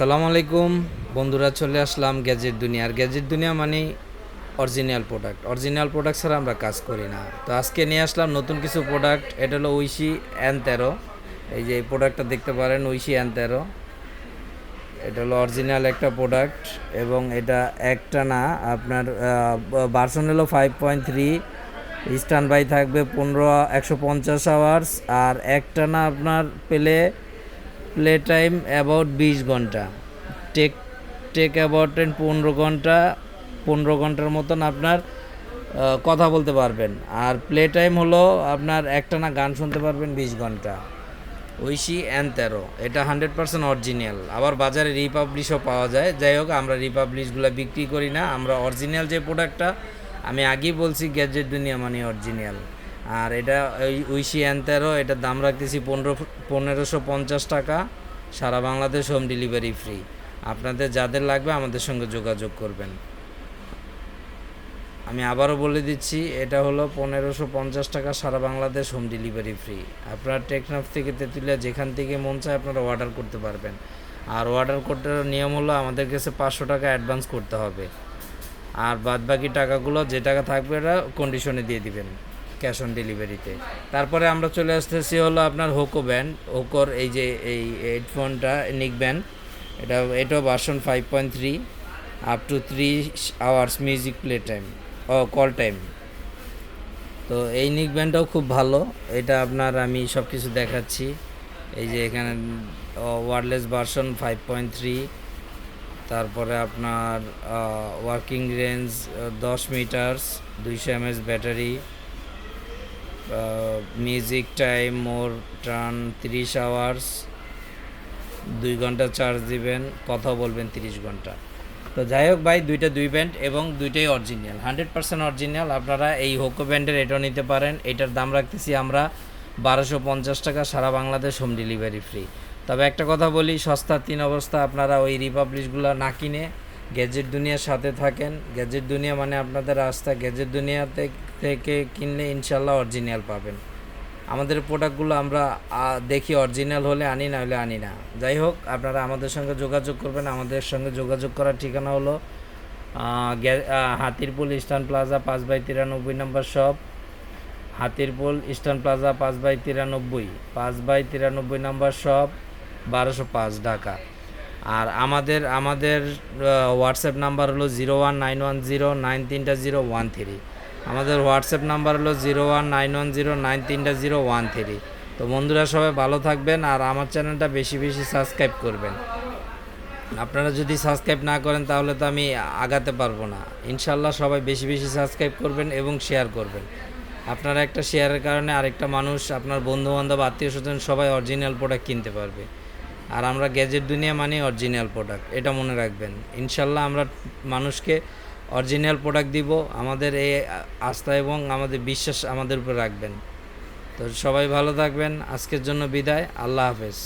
সালাম আলাইকুম। বন্ধুরা, চলে আসলাম গ্যাজেট দুনিয়া। আর গ্যাজেট দুনিয়া মানে অরিজিনাল প্রোডাক্ট অরিজিনাল প্রোডাক্ট ছাড়া আমরা কাজ করি না। তো আজকে নিয়ে আসলাম নতুন কিছু প্রোডাক্ট এটা হলো ঐশি এন তেরো এই যে এই প্রোডাক্টটা দেখতে পারেন, ঐশি এন তেরো এটা হলো অরিজিনাল একটা প্রোডাক্ট এবং এটা একটা না, আপনার ভার্সন হলো five point three stand by থাকবে পনেরো, একশো পঞ্চাশ আওয়ার্স আর একটা না আপনার পেলে প্লে টাইম অ্যাবাউট বিশ ঘণ্টা। টেক টেক অ্যাবাউট পনেরো ঘণ্টা, পনেরো ঘণ্টার মতন আপনার কথা বলতে পারবেন। আর প্লে টাইম হলো আপনার একটানা গান শুনতে পারবেন বিশ ঘণ্টা। ঐশী অ্যান তেরো। এটা হান্ড্রেড পার্সেন্ট অরিজিনাল। আবার বাজারে রিপাবলিশও পাওয়া যায়। যাই হোক, আমরা রিপাবলিশগুলো বিক্রি করি না। আমরা অরিজিনাল যে প্রোডাক্টটা, আমি আগেই বলছি, গ্যাজেট দুনিয়া মানে অরিজিনাল। আর এটা ওই ঐশী অ্যান তেরো এটার দাম রাখতেছি পনেরো, পনেরোশো পঞ্চাশ টাকা। সারা বাংলাদেশ হোম ডেলিভারি ফ্রি। আপনাদের যাদের লাগবে আমাদের সঙ্গে যোগাযোগ করবেন। আমি আবারও বলে দিচ্ছি, এটা হলো পনেরোশো পঞ্চাশ টাকা সারা বাংলাদেশ হোম ডেলিভারি ফ্রি। আপনারা টেকনাফ থেকে তেঁতুলিয়া যেখান থেকে মন চায় আপনারা অর্ডার করতে পারবেন। আর অর্ডার করতে নিয়ম হলো আমাদের কাছে পাঁচশো টাকা অ্যাডভান্স করতে হবে। আর বাদ বাকি টাকাগুলো যে টাকা থাকবে এটা কন্ডিশনে দিয়ে দিবেন। ক্যাশ অন ডেলিভারিতে। তারপরে আমরা চলে আসতেছি হলো আপনার হোকো ব্যান্ড হোকোর এই যে এই হেডফোনটা নিক ব্যান্ড এটা, এটাও version five point three up to three hours music play time O call time তো এই নিক ব্যান্ডটাও খুব ভালো। এটা আপনার আমি সব কিছু দেখাচ্ছি। এই যে এখানে wireless version five point three তারপরে আপনার ওয়ার্কিং রেঞ্জ দশ মিটার্স দুইশো MS battery music time more than তিরিশ আওয়ার্স দুই ঘণ্টা চার্জ দিবেন, কথা বলবেন তিরিশ ঘণ্টা। তো যাই হোক ভাই, দুইটা দুই ব্যান্ড এবং দুইটাই অরিজিনাল হান্ড্রেড পার্সেন্ট অরিজিনাল আপনারা এই হোকো ব্যান্ডের এটাও নিতে পারেন। এটার দাম রাখতেছি আমরা বারোশো পঞ্চাশ টাকা, সারা বাংলাদেশ হোম ডেলিভারি ফ্রি তবে একটা কথা বলি, সস্তার তিন অবস্থা, আপনারা ওই রিপাবলিশগুলো না কিনে গ্যাজেট দুনিয়ার সাথে থাকেন। গ্যাজেট দুনিয়া মানে আপনাদের রাস্তা। গ্যাজেট দুনিয়াতে থেকে কিনলে ইনশাল্লাহ অরিজিনাল পাবেন। আমাদের প্রোডাক্টগুলো আমরা দেখি অরিজিনাল হলে আনি না হলে আনি না। যাই হোক, আপনারা আমাদের সঙ্গে যোগাযোগ করবেন। আমাদের সঙ্গে যোগাযোগ করার ঠিকানা হলো হাতিরপুল ইস্টার্ন প্লাজা পাঁচ বাই তিরানব্বই নম্বর শপ। হাতিরপুল ইস্টার্ন প্লাজা পাঁচ বাই তিরানব্বই, পাঁচ বাই তিরানব্বই নম্বর শপ, বারোশো পাঁচ ঢাকা। আর আমাদের আমাদের হোয়াটসঅ্যাপ নাম্বার হলো zero one nine one zero nine তিনটা জিরো ওয়ান থ্রি আমাদের হোয়াটসঅ্যাপ নাম্বার হলো zero one nine one zero nine তিনটা জিরো ওয়ান থ্রি তো বন্ধুরা সবাই ভালো থাকবেন আর আমার চ্যানেলটা বেশি বেশি সাবস্ক্রাইব করবেন। আপনারা যদি সাবস্ক্রাইব না করেন তাহলে তো আমি আগাতে পারব না। ইনশাল্লাহ সবাই বেশি বেশি সাবস্ক্রাইব করবেন এবং শেয়ার করবেন। আপনারা একটা শেয়ারের কারণে আরেকটা মানুষ, আপনার বন্ধুবান্ধব, আত্মীয় স্বজন সবাই অরিজিনাল প্রোডাক্ট কিনতে পারবে। আর আমরা গ্যাজেট দুনিয়া মানে অরিজিনাল প্রোডাক্ট এটা মনে রাখবেন। ইনশাল্লাহ আমরা মানুষকে অরিজিনাল প্রোডাক্ট দিব, আমাদের এই আস্থা এবং আমাদের বিশ্বাস আমাদের উপর রাখবেন। তো সবাই ভালো থাকবেন, আজকের জন্য বিদায়, আল্লাহ হাফেজ।